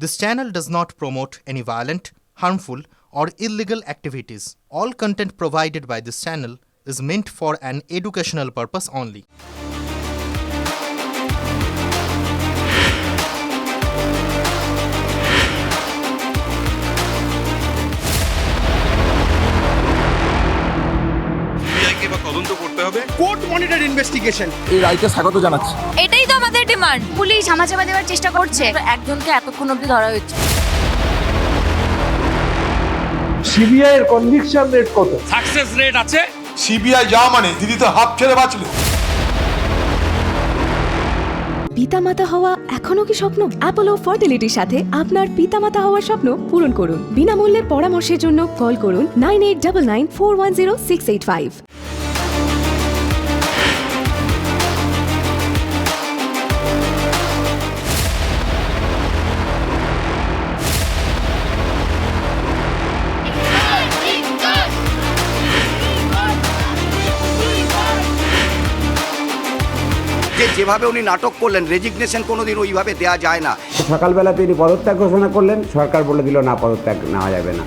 This channel does not promote any violent, harmful, or illegal activities. All content provided by this channel is meant for an educational purpose only. তদন্ত করতে হবে court monitor investigation এই রায়কে স্বাগত জানাচ্ছি এটাই তো আমাদের ডিমান্ড। পুলিশ হামাচাপা দেওয়ার চেষ্টা করছে। একজনকে এতক্ষণ অব্দি ধরা হয়েছে। সিবিআই এর কনভিকশন রেট কত? সাকসেস রেট আছে। সিবিআই যা মানে দিদি তো হাফ ছেড়ে বাঁচলো। পিতামাতা হওয়া এখনও কি স্বপ্ন? অ্যাপোলো ফার্টিলিটির সাথে আপনার পিতামাতা হওয়ার স্বপ্ন পূরণ করুন। বিনামূল্যে পরামর্শের জন্য কল করুন nine eight double nine four one zero six eight five যেভাবে উনি নাটক করলেন রেজিগনেশন কোনোদিন ওইভাবে দেওয়া যায় না। সকালবেলা তিনি পদত্যাগ ঘোষণা করলেন, সরকার বলে দিল, না, পদত্যাগ নেওয়া যাবে না।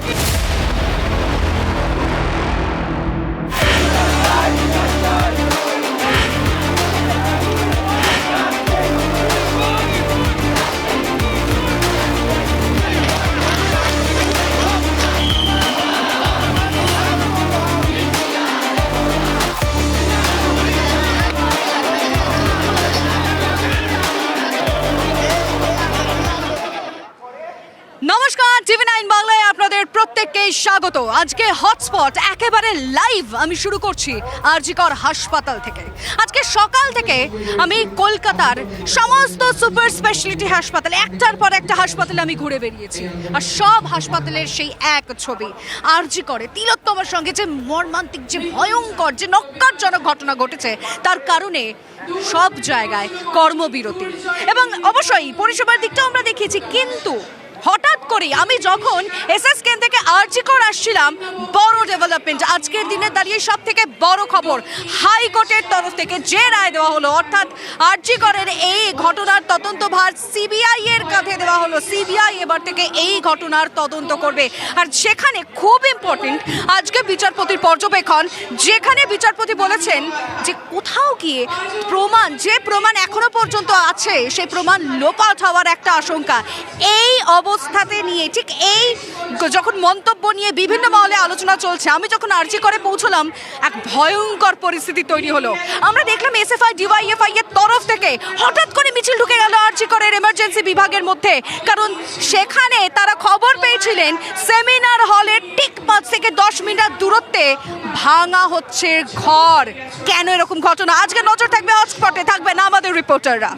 স্বাগত। আজকে হটস্পট একেবারে লাইভ আমি শুরু করছি আরজিকর হাসপাতাল থেকে। আজকে সকাল থেকে আমি কলকাতার সমস্ত সুপার স্পেশালিটি হাসপাতাল, একটার পর একটা হাসপাতালে আমি ঘুরে বেরিয়েছি। আর সব হাসপাতালের সেই এক ছবি, আরজিকরে, তিলোত্তমার সঙ্গে যে মর্মান্তিক, যে ভয়ঙ্কর, যে নক্কারজনক ঘটনা ঘটেছে, তার কারণে সব জায়গায় কর্মবিরতি। এবং অবশ্যই পরিষেবার দিকটাও আমরা দেখিয়েছি, কিন্তু হঠাৎ করে আমি যখন এসএস কেন থেকে আর্জিকর আসছিলাম, বড় ডেভেলপমেন্ট আজকের দিনে দাঁড়িয়ে সব থেকে বড় খবর হাইকোর্টের তরফ থেকে যে রায় দেওয়া হলো, অর্থাৎ আর্জিকরের এই ঘটনার তদন্তভার সিবিআই এর কাঁধে দেওয়া হলো। সিবিআই এবার থেকে এই ঘটনার তদন্ত করবে। আর সেখানে খুব ইম্পর্টেন্ট আজকে বিচারপতির পর্যবেক্ষণ, যেখানে বিচারপতি বলেছেন যে কোথাও গিয়ে প্রমাণ, যে প্রমাণ এখনও পর্যন্ত আছে সেই প্রমাণ লোপাট হওয়ার একটা আশঙ্কা। এই অবস্থাতে নিয়ে, ঠিক এই যখন মন্তব্য নিয়ে বিভিন্ন মহলে আলোচনা চলছে, আমি যখন আর্জি করে পৌঁছলাম, এক ভয়ঙ্কর পরিস্থিতি তৈরি হলো। আমরা দেখলাম এস এসএফআই ডিওয়াইএফআই এর তরফ থেকে হঠাৎ করে মিছিল ঢুকে গেল আর্জি করের এমার্জেন্সি বিভাগের মধ্যে। কারণ সেখানে তারা খবর পেয়েছিলেন সেমিনার হলের ঠিক পাঁচ থেকে দশ মিটার দূরত্বে ভাঙা হচ্ছে ঘর। কেন এরকম ঘটনা? আজকে নজর থাকবে হটস্পটে থাকবে না আমাদের রিপোর্টাররা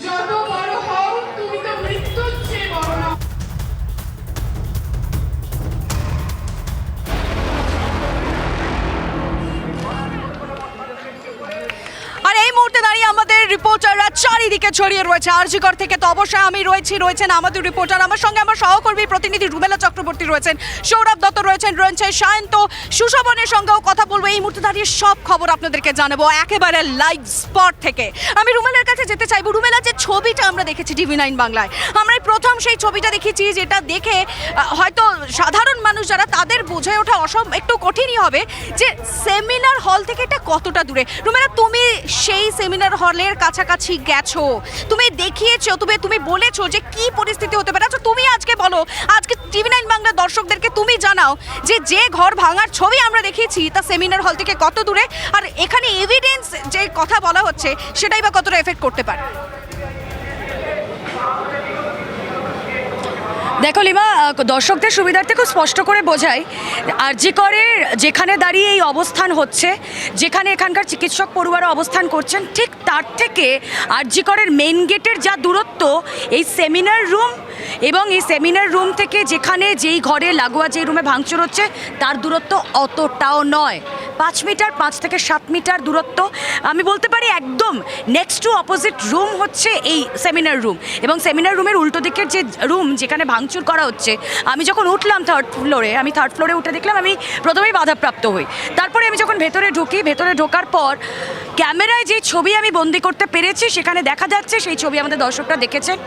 রিপোর্টাররা চারিদিকে ছড়িয়ে রয়েছে। আরজিকর থেকে তো অবশ্যই আমি রয়েছি, রয়েছেন আমাদের রিপোর্টার আমার সঙ্গে আমার সহকর্মী প্রতিনিধি রুমেলা চক্রবর্তী রয়েছেন। সৌরভ দত্ত রয়েছেন, রয়েছে সায়ন্ত। সুশোভনের সঙ্গেও কথা বলব। এই মুহূর্তে দাঁড়িয়ে সব খবর আপনাদেরকে জানাব। একেবারে লাইভ স্পট থেকে। আমি রুমেলার কাছে যেতে চাইব। রুমেলা যে ছবিটা আমরা দেখেছি টিভি নাইন বাংলায়, আমরা প্রথম সেই ছবিটা দেখেছি যেটা দেখে হয়তো সাধারণ তাদের বুঝে ওঠা অসম একটু কঠিনই হবে যে সেমিনার হল থেকে এটা কতটা দূরে? রুমেলা তুমি সেই সেমিনার হলের কাছাকাছি গেছো। তুমি দেখিয়েছো, তুমি তুমি বলেছ যে কি পরিস্থিতি হতে পারে। আচ্ছা তুমি আজকে বলো, আজকে টিভি নাইন বাংলা দর্শকদেরকে তুমি জানাও যে যে ঘর ভাঙার ছবি আমরা দেখিয়েছি, তা সেমিনার হল থেকে কত দূরে? আর এখানে এভিডেন্স যে কথা বলা হচ্ছে, সেটাই বা কতটা এফেক্ট করতে পারে? দেখো লিমা দর্শকদের সুবিধার্থে খুব স্পষ্ট করে বোঝাই আরজি করের যেখানে দাঁড়িয়ে এই অবস্থান হচ্ছে, যেখানে এখানকার চিকিৎসক পড়ুয়ারা অবস্থান করছেন, ঠিক তার থেকে আর জি করের মেন গেটের যা দূরত্ব, এই সেমিনার রুম এবং এই সেমিনার রুম থেকে যেখানে যেই ঘরে লাগোয়া যেই রুমে ভাঙচুর হচ্ছে, তার দূরত্ব অতটাও নয়। পাঁচ মিটার পাঁচ থেকে সাত মিটার দূরত্ব। আমি বলতে পারি একদম নেক্সট টু অপোজিট রুম হচ্ছে এই সেমিনার রুম এবং সেমিনার রুমের উল্টো দিকের যে রুম যেখানে ভাঙচুর করা হচ্ছে, আমি যখন উঠলাম থার্ড ফ্লোরে আমি থার্ড ফ্লোরে উঠে দেখলাম আমি প্রথমেই বাধাপ্রাপ্ত হই। তারপরে আমি যখন ভেতরে ঢুকি, ভেতরে ঢোকার পর ক্যামেরায় যে ছবি আমি বন্দি করতে পেরেছি, সেখানে দেখা যাচ্ছে সেই ছবি আমাদের দর্শকরা দেখেছেন,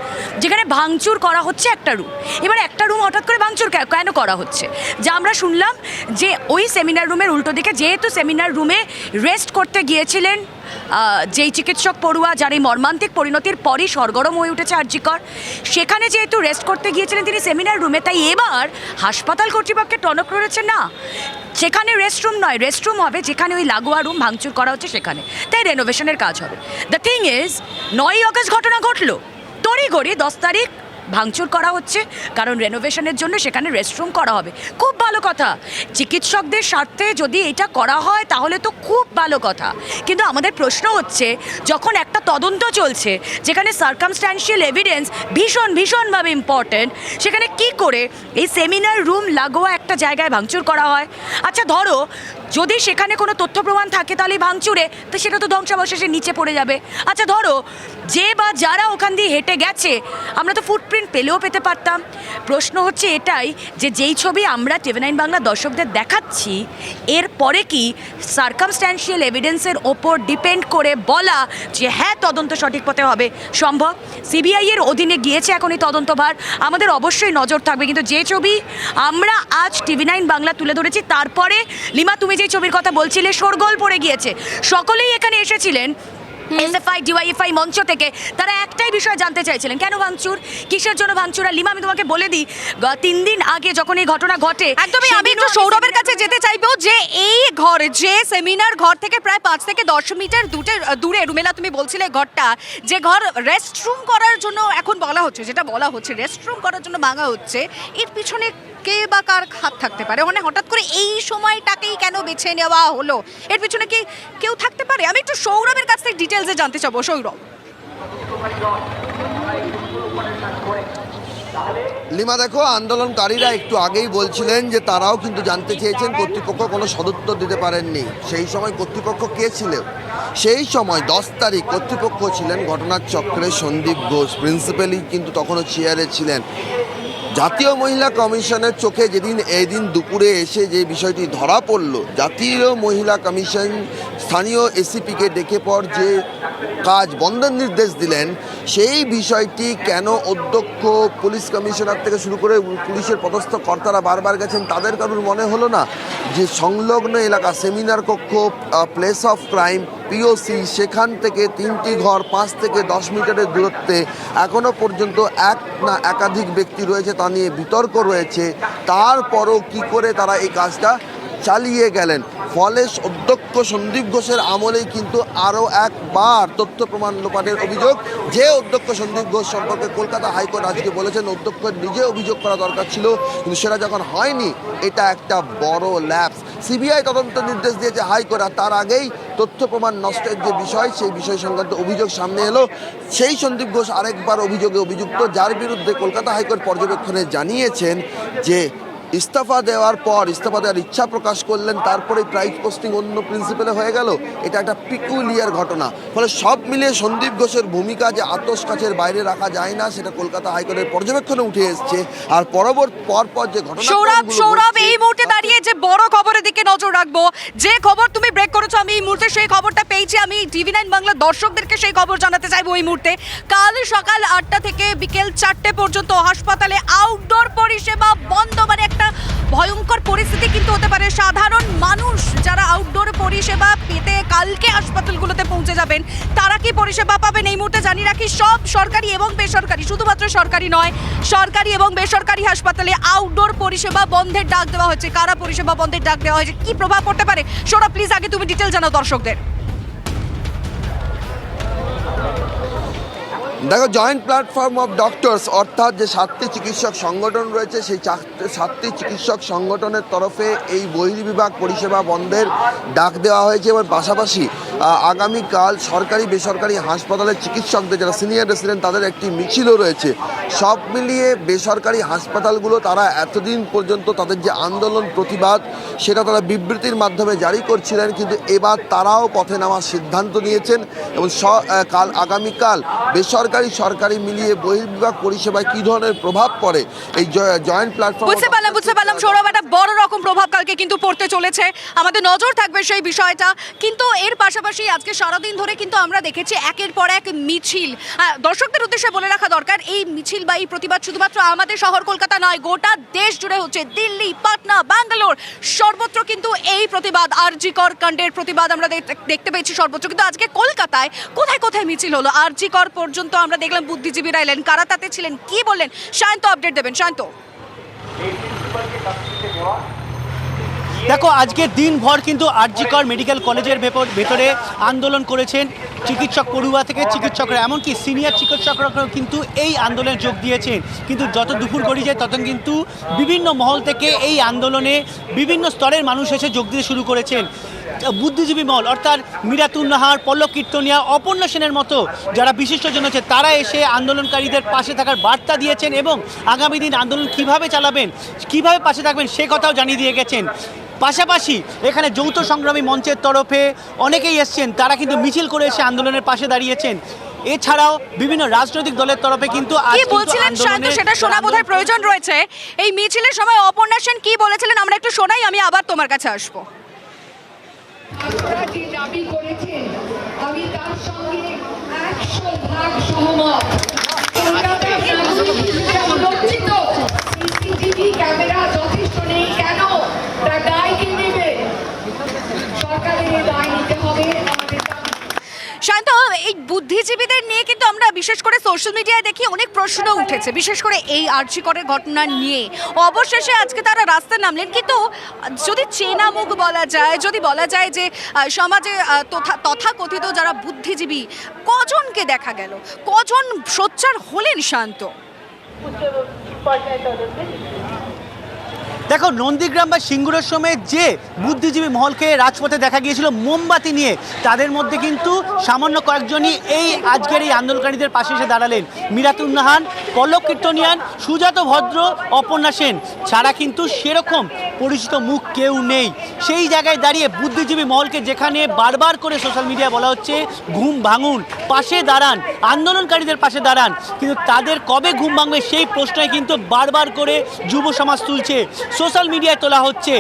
যেখানে ভাঙচুর করা হচ্ছে একটা রুম এবার একটা রুম হঠাৎ করে ভাঙচুর কেন করা হচ্ছে? যা আমরা শুনলাম যে ওই সেমিনার রুমের উল্টো দিকে, যেহেতু সেমিনার রুমে রেস্ট করতে গিয়েছিলেন যেই চিকিৎসক পড়ুয়া যার এই মর্মান্তিক পরিণতির পরই সরগরম হয়ে উঠেছে আরজিকর, সেখানে যেহেতু রেস্ট করতে গিয়েছিলেন তিনি সেমিনার রুমে তাই এবার হাসপাতাল কর্তৃপক্ষের টনক রয়েছে না। সেখানে রেস্টরুম নয় রেস্টরুম হবে যেখানে ওই লাগোয়া রুম ভাঙচুর করা হচ্ছে সেখানে। তাই রেনোভেশনের কাজ হবে। দ্য থিং ইজ নয়ই অগস্ট ঘটনা ঘটলো। তড়িঘড়ি দশ তারিখ ভাঙচুর করা হচ্ছে, কারণ রেনোভেশনের জন্য সেখানে রেস্টরুম করা হবে। খুব ভালো কথা। চিকিৎসকদের স্বার্থে যদি এটা করা হয়, তাহলে তো খুব ভালো কথা। কিন্তু আমাদের প্রশ্ন হচ্ছে, যখন একটা তদন্ত চলছে, যেখানে সার্কামস্ট্যান্সিয়াল এভিডেন্স ভীষণ, ভীষণভাবে ইম্পর্ট্যান্ট সেখানে কি করে এই সেমিনার রুম লাগোয়া একটা জায়গায় ভাঙচুর করা হয়? আচ্ছা ধরো যদি সেখানে কোনো তথ্য প্রমাণ থাকে তাহলে ভাঙচুরে, তো সেটা তো ধ্বংসাবশেষে নিচে পড়ে যাবে। আচ্ছা ধরো, যে বা যারা ওখান দিয়ে হেঁটে গেছে, আমরা তো ফুটপ্রিন্ট পেলেও পেতে পারতাম। প্রশ্ন হচ্ছে এটাই যে, যেই ছবি আমরা টিভি নাইন বাংলা দর্শকদের দেখাচ্ছি এরপরে কি সার্কামস্ট্যান্সিয়াল এভিডেন্সের ওপর ডিপেন্ড করে বলা যে হ্যাঁ তদন্ত সঠিক পথে হবে, সম্ভব? সিবিআই এর অধীনে গিয়েছে এখন এই তদন্তভার। আমাদের অবশ্যই নজর থাকবে, কিন্তু যে ছবি আমরা আজ টিভি নাইন বাংলা তুলে ধরেছি, তারপরে, লিমা, তুমি যে ছবির কথা বলছিলে শোরগোল পড়ে গিয়েছে। সকলেই এখানে এসেছিলেন। এসএফআই ডিওয়াইএফআই মঞ্চ থেকে। তারা একটাই বিষয় জানতে চাইছিলেন কেন ভাঙচুর? কিসের জন্য ভাঙচুর? আর লিমা আমি তোমাকে বলে দিই তিন দিন আগে যখন এই ঘটনা ঘটে একদমই আমি একটু সৌরভের কাছে যেতে চাইব যে এই ঘর যে সেমিনার ঘর থেকে প্রায় পাঁচ থেকে দশ মিটার দূরে দূরে রুমেলা তুমি বলছিলে ঘরটা যে ঘর রেস্টরুম করার জন্য এখন বলা হচ্ছে যেটা বলা হচ্ছে রেস্টরুম করার জন্য ভাঙা হচ্ছে এর পিছনে কে বা কার হাত থাকতে পারে? মানে হঠাৎ করে এই সময়টাকেই কেন বেছে নেওয়া হলো? এর পিছনে কি কেউ থাকতে পারে? আমি একটু সৌরভের কাছ থেকে ডিটেলসে জানতে চাবো, সৌরভ। লিমা, দেখো, আন্দোলনকারীরা একটু আগেই বলছিলেন যে তারাও কিন্তু জানতে চেয়েছেন কর্তৃপক্ষ কোনো সদুত্তর দিতে পারেননি। সেই সময় কর্তৃপক্ষ কে ছিল? সেই সময়, দশ তারিখ, কর্তৃপক্ষ ছিলেন ঘটনার চক্রে সন্দীপ ঘোষ। প্রিন্সিপালি কিন্তু তখনও চেয়ারে ছিলেন। জাতীয় মহিলা কমিশনের চোখে যেদিন এদিন দুপুরে এসে যে বিষয়টি ধরা পড়ল, জাতীয় মহিলা কমিশন স্থানীয় এসিপিকে ডেকে পর যে কাজ বন্ধের নির্দেশ দিলেন, সেই বিষয়টি কেন অধ্যক্ষ পুলিশ কমিশনার থেকে শুরু করে পুলিশের পদস্থ কর্তারা বারবার গেছেন তাদের কারোর মনে হলো না? যে সংলগ্ন এলাকা, সেমিনার কক্ষ প্লেস অফ ক্রাইম পিওসি সেখান থেকে তিনটি ঘর, পাঁচ থেকে দশ মিটারের দূরত্বে এখনও পর্যন্ত এক না একাধিক ব্যক্তি রয়েছে তা নিয়ে বিতর্ক রয়েছে। তারপরও কি করে তারা এই কাজটা চালিয়ে গেলেন। ফলে অধ্যক্ষ সন্দীপ ঘোষের আমলেই কিন্তু আরও একবার তথ্য প্রমাণ লোপাটের অভিযোগ। যে অধ্যক্ষ সন্দীপ ঘোষ সম্পর্কে কলকাতা হাইকোর্ট আজকে বলেছেন অধ্যক্ষ নিজে অভিযোগ করা দরকার ছিল, কিন্তু সেটা যখন হয়নি, এটা একটা বড় ল্যাপস সিবিআই তদন্ত নির্দেশ দিয়েছে হাইকোর্ট, আর তার আগেই তথ্য প্রমাণ নষ্টের যে বিষয়, সেই বিষয় সংক্রান্ত অভিযোগ সামনে এলো। সেই সন্দীপ ঘোষ আরেকবার অভিযোগে অভিযুক্ত, যার বিরুদ্ধে কলকাতা হাইকোর্ট পর্যবেক্ষণে জানিয়েছেন যে ইস্তফা দেওয়ার পর ইস্তফা দেওয়ার ইচ্ছা প্রকাশ করলেন তারপরে প্রাইজ পোস্টিং অন্য প্রিন্সিপালে হয়ে গেল। এটা একটা পিকুলিয়ার ঘটনা। ফলে সব মিলিয়ে সন্দীপ ঘোষের ভূমিকা যে আতস কাছের বাইরে রাখা যায় না সেটা কলকাতা হাইকোর্টের পর্যবেক্ষণে উঠে এসছে। আর পরবর্তী পরপর যে ঘটনা সৌরভ সৌরভ এই মুহূর্তে দাঁড়িয়ে যে বড় খবরের দিকে নজর রাখব যে খবর তুমি ব্রেক করেছ আমি এই মুহূর্তে সেই খবরটা পেয়েছি। আমি টিভি নাইন বাংলা দর্শকদেরকে সেই খবর জানাতে চাইব এই মুহূর্তে। কাল সকাল আটটা থেকে বিকেল চারটে পর্যন্ত হাসপাতালে আউটডোর পরিষেবা বন্ধ মানে একটা ভয়ঙ্কর পরিস্থিতি কিন্তু হতে পারে। সাধারণ মানুষ যারা আউটডোর পরিষেবা পেতে কালকে হাসপাতালগুলোতে পৌঁছে যাবেন, তারা কি পরিষেবা পাবেন? এই মুহূর্তে জানি রাখি, সব সরকারি এবং বেসরকারি, শুধুমাত্র সরকারি নয়, সরকারি এবং বেসরকারি হাসপাতালে আউটডোর পরিষেবা বন্ধের ডাক দেওয়া হয়েছে কারা পরিষেবা বন্ধের ডাক দেওয়া হয়েছে? কি প্রভাব পড়তে পারে? সৌরভ প্লিজ আগে তুমি ডিটেল জানাও দর্শকদের। দেখো জয়েন্ট প্ল্যাটফর্ম অফ ডক্টরস অর্থাৎ যে সাতটি চিকিৎসক সংগঠন রয়েছে, সেই সাতটি চিকিৎসক সংগঠনের তরফে এই বহির্বিভাগ পরিষেবা বন্ধের ডাক দেওয়া হয়েছে এবং পাশাপাশি আগামীকাল সরকারি বেসরকারি হাসপাতালের চিকিৎসকদের যারা সিনিয়র রেসিডেন্ট তাদের একটি মিছিলও রয়েছে। সব মিলিয়ে বেসরকারি হাসপাতালগুলো তারা এতদিন পর্যন্ত তাদের যে আন্দোলন প্রতিবাদ সেটা তারা বিবৃতির মাধ্যমে জারি করছিলেন কিন্তু এবার তারাও পথে নামার সিদ্ধান্ত নিয়েছেন এবং স- কাল আগামীকাল বেসরকারি সরকারি মিলিয়ে বহির্বিভাগ পরিষেবায় কী ধরনের প্রভাব পড়ে? এই জয়েন্ট প্ল্যাটফর্ম বুঝতে পারলাম বুঝতে পারলাম। সৌরভ একটা বড় রকম প্রভাব কালকে কিন্তু পড়তে চলেছে। আমাদের নজর থাকবে সেই বিষয়টা। কিন্তু এর পাশাপাশি পাশাপাশি আজকে সারাদিন ধরে কিন্তু আমরা দেখেছি একের পর এক মিছিল। দর্শকদের উদ্দেশ্যে বলে রাখা দরকার, এই মিছিল বা এই প্রতিবাদ শুধুমাত্র আমাদের শহর কলকাতা নয়, গোটা দেশ জুড়ে হচ্ছে। দিল্লি, পাটনা, ব্যাঙ্গালোর, সর্বত্র কিন্তু এই প্রতিবাদ আরজি কর কাণ্ডের প্রতিবাদ আমরা দেখতে পেয়েছি সর্বত্র কিন্তু আজকে কলকাতায় কোথায় কোথায় মিছিল হলো? আরজি কর পর্যন্ত আমরা দেখলাম বুদ্ধিজীবীরা এলেন। কারা তাতে ছিলেন? কি বললেন? শান্ত আপডেট দেবেন। শান্ত দেখো, আজকে দিনভর কিন্তু আরজিকর মেডিকেল কলেজের ভেপর- ভেতরে আন্দোলন করেছেন চিকিৎসক পড়ুয়া থেকে চিকিৎসকরা, এমনকি সিনিয়র চিকিৎসকরাও কিন্তু এই আন্দোলনে যোগ দিয়েছেন। কিন্তু যত দুপুর গড়িয়ে যায় তত কিন্তু বিভিন্ন মহল থেকে এই আন্দোলনে বিভিন্ন স্তরের মানুষ এসে যোগ দিতে শুরু করেছেন। বুদ্ধিজীবী মহল, অর্থাৎ মিরাতুন নাহার, পল্লব কীর্তনিয়া, অপর্ণা সেনের মতো যারা বিশিষ্টজন আছে, তারা এসে আন্দোলনকারীদের পাশে থাকার বার্তা দিয়েছেন এবং আগামী দিন আন্দোলন কীভাবে চালাবেন, কীভাবে পাশে থাকবেন সে কথাও জানিয়ে দিয়ে গেছেন। পাশাপাশি এখানে যৌথ সংগ্রামী মঞ্চের তরফে অনেকেই এসছেন তারা কিন্তু মিছিল করে এসে আন্দোলনের পাশে দাঁড়িয়েছেন। এছাড়াও বিভিন্ন রাজনৈতিক দলের তরফে কিন্তু আজ কি বলছিলেন শান্ত? সেটা শোনা বোধহয় প্রয়োজন রয়েছে। এই মিছিলের সময় অপর্ণা সেন কি বলেছিলেন? আমরা একটু শোনাই আমি আবার তোমার কাছে আসব। আপনারা যে দাবি করেছেন আমি তার সঙ্গে একশো ভাগ সহমত। ক্যামেরা যথেষ্ট নেই। কেন? তার এই বুদ্ধিজীবীদের নিয়ে কিন্তু আমরা বিশেষ করে সোশ্যাল মিডিয়ায় দেখি অনেক প্রশ্ন উঠেছে। বিশেষ করে এই আর্জি করের ঘটনা নিয়ে। অবশেষে আজকে তারা রাস্তায় নামলেন। কিন্তু যদি চেনা মুখ বলা যায়, যদি বলা যায় যে সমাজে তথা- তথাকথিত যারা বুদ্ধিজীবী, কজনকে দেখা গেল? কজন সোচ্চার হলেন শান্ত? দেখো, নন্দীগ্রাম বা সিঙ্গুরের সময় যে বুদ্ধিজীবী মহলকে রাজপথে দেখা গিয়েছিল মোমবাতি নিয়ে, তাদের মধ্যে কিন্তু সামান্য কয়েকজনই এই আজকের এই আন্দোলনকারীদের পাশে এসে দাঁড়ালেন। মিরাতুন নাহান, পল্লব কীর্তনিয়ান, সুজাত ভদ্র, অপর্ণা সেন। ছাড়া কিন্তু সেরকম পরিচিত মুখ কেউ নেই। সেই জায়গায় দাঁড়িয়ে বুদ্ধিজীবী মহলকে যেখানে বারবার করে সোশ্যাল মিডিয়া বলা হচ্ছে, ঘুম ভাঙুন। পাশে দাঁড়ান আন্দোলনকারীদের পাশে দাঁড়ান। কিন্তু তাদের কবে ঘুম ভাঙবে সেই প্রশ্নই কিন্তু বারবার করে যুব সমাজ তুলছে। সোশ্যাল মিডিয়ায় তোলা হচ্ছে।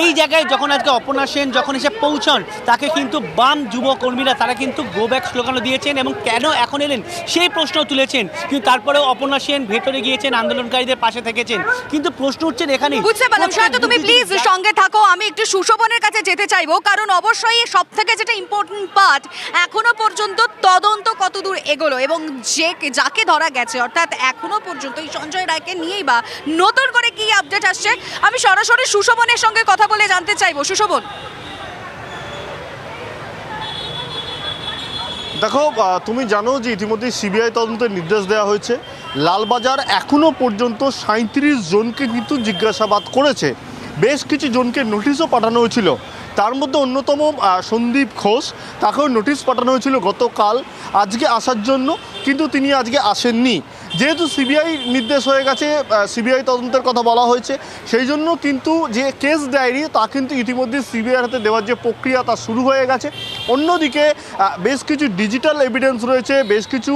এই জায়গায় যখন আজকে অপর্ণা সেন যখন এসে পৌঁছন তাকে কিন্তু বাম যুব কর্মীরা তারা কিন্তু গো ব্যাক স্লোগানও দিয়েছেন এবং কেন এখন এলেন সেই প্রশ্ন তুলেছেন। কিন্তু তারপরেও অপর্ণা সেন ভেতরে গিয়েছেন আন্দোলনকারীদের পাশে থেকেছেন। কিন্তু প্রশ্ন উঠছেন এখানে বুঝতে পারলাম। তুমি প্লিজ সঙ্গে থাকো। আমি একটু সুশোভনের কাছে যেতে চাইব কারণ অবশ্যই সব থেকে যেটা ইম্পর্টেন্ট পার্ট এখনও পর্যন্ত তদন্ত কতদূর এগোলো এবং যে যাকে ধরা গেছে, অর্থাৎ এখনও পর্যন্ত এই সঞ্জয় রায়কে নিয়েই বা নতুন করে কি আপডেট আসছে, আমি সরাসরি সুশোভনের সঙ্গে কথা বলে জানতে চাইব। সুশোভন। দেখো তুমি জানো যে ইতিমধ্যে সিবিআই তদন্তের নির্দেশ দেওয়া হয়েছে। লালবাজার এখনও পর্যন্ত সাঁত্রিশ জনকে কিন্তু জিজ্ঞাসাবাদ করেছে। বেশ কিছু জনকে নোটিশও পাঠানো হয়েছিল। তার মধ্যে অন্যতম সন্দীপ ঘোষ, তাকেও নোটিশ পাঠানো হয়েছিল গতকাল। আজকে আসার জন্য, কিন্তু তিনি আজকে আসেননি। যেহেতু সিবিআই নির্দেশ হয়ে গেছে সিবিআই তদন্তের কথা বলা হয়েছে, সেই জন্য কিন্তু যে কেস ডায়েরি, তা কিন্তু ইতিমধ্যে সিবিআইয়ের হাতে দেওয়ার যে প্রক্রিয়া, তা শুরু হয়ে গেছে। অন্যদিকে বেশ কিছু ডিজিটাল এভিডেন্স রয়েছে, বেশ কিছু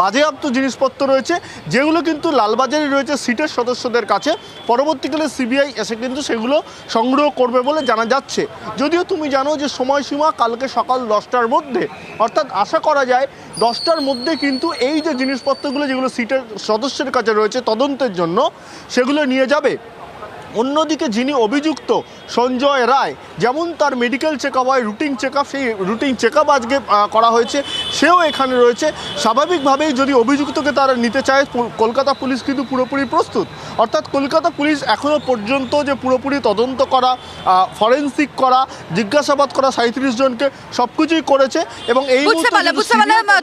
বাজেয়াপ্ত জিনিসপত্র রয়েছে, যেগুলো কিন্তু লালবাজারে রয়েছে সিটের সদস্যদের কাছে। পরবর্তীকালে সিবিআই এসে কিন্তু সেগুলো সংগ্রহ করবে বলে জানা যাচ্ছে। যদিও তুমি জানো যে সময়সীমা কালকে সকাল দশটার মধ্যে, অর্থাৎ আশা করা যায় দশটার মধ্যে কিন্তু এই যে জিনিসপত্রগুলো, যেগুলো সিটের সদস্যের কাছে রয়েছে তদন্তের জন্য সেগুলো নিয়ে যাবে। অন্যদিকে যিনি অভিযুক্ত সঞ্জয় রায় যেমন তার মেডিকেল চেক আপ হয় রুটিন চেক আপ সেই রুটিন চেক আপ আজকে করা হয়েছে সেও এখানে রয়েছে। স্বাভাবিকভাবেই যদি অভিযুক্তকে তারা নিতে চায় কলকাতা পুলিশ কিন্তু পুরোপুরি প্রস্তুত। অর্থাৎ কলকাতা পুলিশ এখনও পর্যন্ত যে পুরোপুরি তদন্ত করা ফরেন্সিক করা জিজ্ঞাসাবাদ করা সাঁত্রিশ জনকে সব কিছুই করেছে এবং এই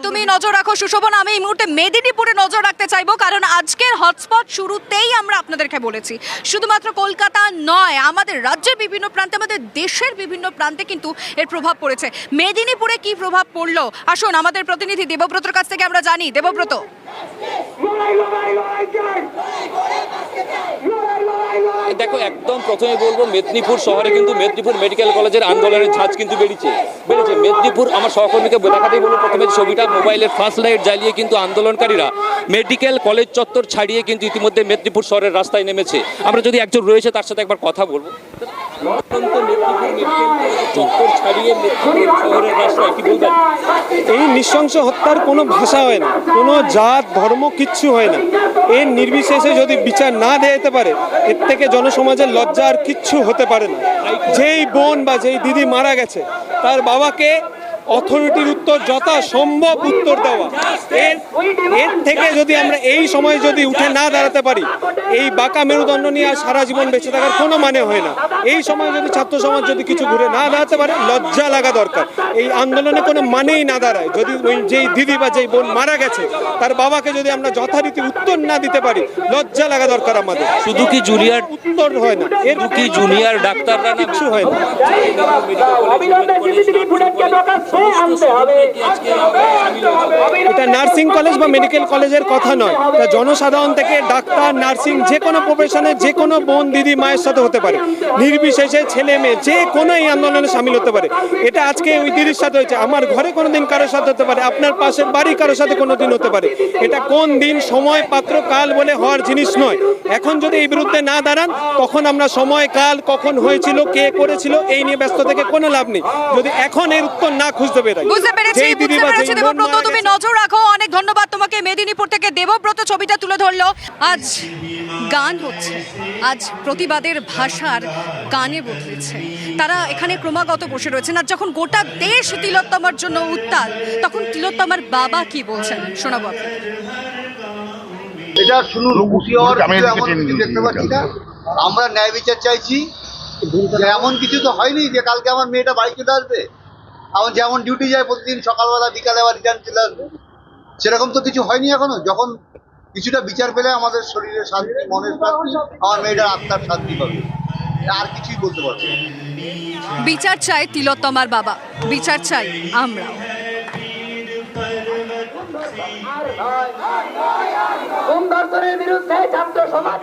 তুমি নজর রাখো সুশোভন আমি এই মুহূর্তে মেদিনীপুরে নজর রাখতে চাইব কারণ আজকের হটস্পট শুরুতেই আমরা আপনাদেরকে বলেছি। শুধুমাত্র কলকাতা নয়, আমাদের রাজ্যের বিভিন্ন প্রান্তে, আমাদের দেশের বিভিন্ন প্রান্তে কিন্তু এর প্রভাব পড়েছে। মেদিনীপুরে কি প্রভাব পড়ল? আসুন আমাদের প্রতিনিধি দেবব্রতর কাছ থেকে আমরা জানি। দেবব্রত। দেখো একদম প্রথমে বলব মেদিনীপুর শহরে কিন্তু মেদিনীপুর মেডিকেল কলেজের আন্দোলনের ঝাঁজ কিন্তু বেরিয়েছে বেড়েছে। মেদিনীপুর আমার সহকর্মীকে দেখাতেই বলব প্রথমে ছবিটা মোবাইলের ফার্স্ট লাইট জ্বালিয়ে কিন্তু আন্দোলনকারীরা মেডিকেল কলেজ চত্বর ছাড়িয়ে কিন্তু ইতিমধ্যে মেদিনীপুর শহরের রাস্তায় নেমেছে। আমরা যদি একজন রয়েছে তার সাথে একবার কথা বলব। অত্যন্ত মেদিনীপুর মেডিকেল কলেজের চত্বর ছাড়িয়ে মেদিনীপুর শহরের রাস্তায় কি বলবেন? এই নৃশংস হত্যার কোনো ভাষা হয় না। কোনো জাত ধর্ম কিচ্ছু হয় না। এর নির্বিশেষে যদি বিচার না দেওয়া যেতে পারে, এর থেকে জনসমাজের লজ্জা আর কিচ্ছু হতে পারে না। যেই বোন বা যেই দিদি মারা গেছে, তার বাবাকে অথরিটির উত্তর যথাসম্ভব উত্তর দেওয়া। এর এর থেকে যদি আমরা এই সময় যদি উঠে না দাঁড়াতে পারি এই বাঁকা মেরুদণ্ড নিয়ে আর সারা জীবন বেঁচে থাকার কোনো মানে হয় না। এই সময় যদি ছাত্র সমাজ যদি কিছু ঘুরে না দাঁড়াতে পারে লজ্জা লাগা দরকার। এই আন্দোলনে কোনো মানেই না দাঁড়ায়। যদি ওই যেই দিদি বা যেই বোন মারা গেছে তার বাবাকে যদি আমরা যথারীতি উত্তর না দিতে পারি লজ্জা লাগা দরকার আমাদের। শুধু কি জুনিয়র উত্তর হয় না। এর কি জুনিয়র ডাক্তাররা না কিচ্ছু হয় না। এটা নার্সিং কলেজ বা মেডিকেল কলেজের কথা নয়। জনসাধারণ থেকে ডাক্তার নার্সিং যে কোনো প্রফেশনে যে কোনো বোন দিদি মায়ের সাথে হতে পারে। নির্বিশেষে ছেলে মেয়ে যে কোনো এই আন্দোলনে সামিল হতে পারে। এটা আজকে ওই দিদির সাথে হয়েছে। আমার ঘরে কোনো দিন কারোর সাথে হতে পারে আপনার পাশের বাড়ি কারোর সাথে কোনো দিন হতে পারে। এটা কোন দিন সময় পাত্র কাল বলে হওয়ার জিনিস নয়। এখন যদি এই বিরুদ্ধে না দাঁড়ান তখন আমরা সময় কাল কখন হয়েছিল কে করেছিল এই নিয়ে ব্যস্ত থেকে কোনো লাভ নেই। যদি এখন এর উত্তর না খুঁজতে বেরাই বুঝতে পেরেছি বুঝতে পেরেছি দেবব্রত তুমি নজর রাখো অনেক ধন্যবাদ তোমাকে। মেদিনীপুর থেকে দেবব্রত ছবিটা তুলে ধরলো। আজ গান হচ্ছে আজ প্রতিবাদের ভাষার গানে বদলেছে। তারা এখানে ক্রমাগত বসে রয়েছেন। আর যখন গোটা দেশ তিলোত্তমার জন্য উত্তাল তখন তিলোত্তমার বাবা কি বলছেন? শোনাবো এটা শুনুন দেখতে পাচ্ছি না। আমরা ন্যায় বিচার চাইছি এমন কিছু তো হয়নি যে কালকে আমার মেয়েটা বাড়ি চলে আসবে? আমার যেমন ডিউটি যায় প্রতিদিন সকালবেলা বিকালে আবার রিটার্ন চলে আসবে। সেরকম তো কিছু হয়নি এখনও। যখন কিছুটা বিচার পেলে আমাদের শরীরে শান্তি মনের শান্তি আমার মেয়েটার আত্মার শান্তি পাবে। আর কিছুই বলতে পারব। বিচার চাই তিলোত্তমার বাবা। বিচার চাই আমরা। বিরুদ্ধে ছাত্র সমাজ।